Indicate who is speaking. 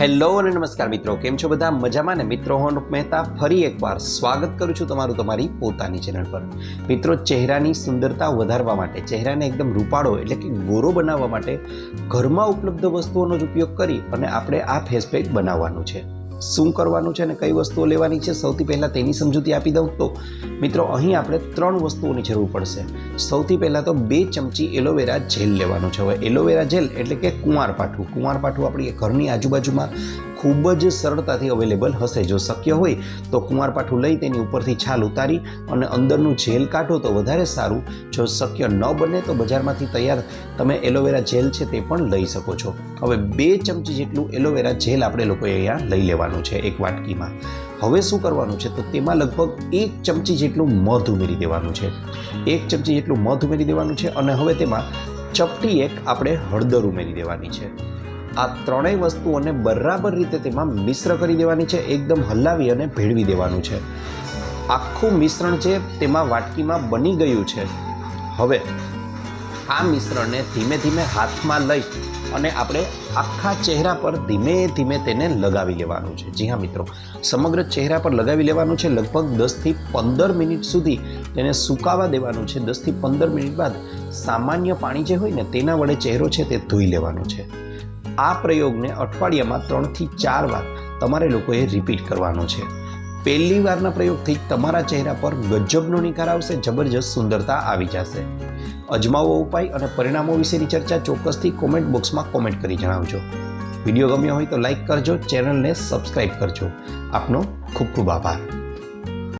Speaker 1: Hello અને નમસ્કાર મિત્રો, કેમ છો બધા? મજામાં ને? મિત્રો, હું મહેતા ફરી એકવાર સ્વાગત કરું છું તમારું તમારી પોતાની ચેનલ પર. મિત્રો, ચહેરાની સુંદરતા વધારવા માટે, ચહેરાને એકદમ રૂપાળો એટલે કે ગોરો બનાવવા માટે ઘરમાં ઉપલબ્ધ વસ્તુઓનો જ ઉપયોગ કરી અને આપણે આ ફેસ બનાવવાનું છે. શું કરવાનું છે અને કઈ વસ્તુઓ લેવાની છે, સૌથી પહેલાં તેની સમજૂતી આપી દઉં. તો મિત્રો, અહીં આપણે ત્રણ વસ્તુઓની જરૂર પડશે. સૌથી પહેલાં તો બે ચમચી એલોવેરા જેલ લેવાનું છે. હવે એલોવેરા જેલ એટલે કે કુંવારપાઠું. કુંવારપાઠું આપણી ઘરની આજુબાજુમાં ખૂબ જ સરળતાથી અવેલેબલ હશે. જો શક્ય હોય તો કુંવારપાઠું લઈ તેની ઉપરથી છાલ ઉતારી અને અંદરનું જેલ કાઢો તો વધારે સારું. જો શક્ય ન બને તો બજારમાંથી તૈયાર તમે એલોવેરા જેલ છે તે પણ લઈ શકો છો. હવે બે ચમચી જેટલું એલોવેરા જેલ આપણે લોકોએ અહીંયા લઈ લેવાનું છે એક વાટકીમાં. હવે શું કરવાનું છે તો તેમાં લગભગ એક ચમચી જેટલું મધ ઉમેરી દેવાનું છે. એક ચમચી જેટલું મધ ઉમેરી દેવાનું છે અને હવે તેમાં ચપટી એક આપણે હળદર ઉમેરી દેવાની છે. આ ત્રણેય વસ્તુઓને બરાબર રીતે તેમાં મિશ્ર કરી દેવાની છે, એકદમ હલાવી અને ભેળવી દેવાનું છે. આખું મિશ્રણ છે, તેમાં વાટકીમાં બની ગયું છે. હવે આ મિશ્રણને ધીમે ધીમે હાથમાં લઈ અને આપણે આખા ચહેરા પર ધીમે ધીમે તેને લગાવી લેવાનું છે. જી હા, મિત્રો. સમગ્ર ચહેરા પર લગાવી લેવાનું છે, લગભગ દસથી પંદર મિનિટ સુધી તેને સુકાવા દેવાનું છે. દસથી પંદર મિનિટ બાદ સામાન્ય પાણી જે હોય ને, તેના વડે ચહેરો છે તે ધોઈ લેવાનો છે. આ પ્રયોગને અઠવાડિયામાં ત્રણથી ચાર વાર તમારે લોકોએ રિપીટ કરવાનો છે. પહેલી વારના પ્રયોગથી તમારા ચહેરા પર ગજબનો નિખાર આવશે, જબરજસ્ત સુંદરતા આવી જશે. અજમાવો ઉપાય અને પરિણામો વિશેની ચર્ચા ચોક્કસથી કોમેન્ટ બોક્સમાં કોમેન્ટ કરી જણાવજો. વીડિયો ગમ્યો હોય તો લાઇક કરજો, ચેનલને સબસ્ક્રાઈબ કરજો. આપનો ખૂબ ખૂબ આભાર.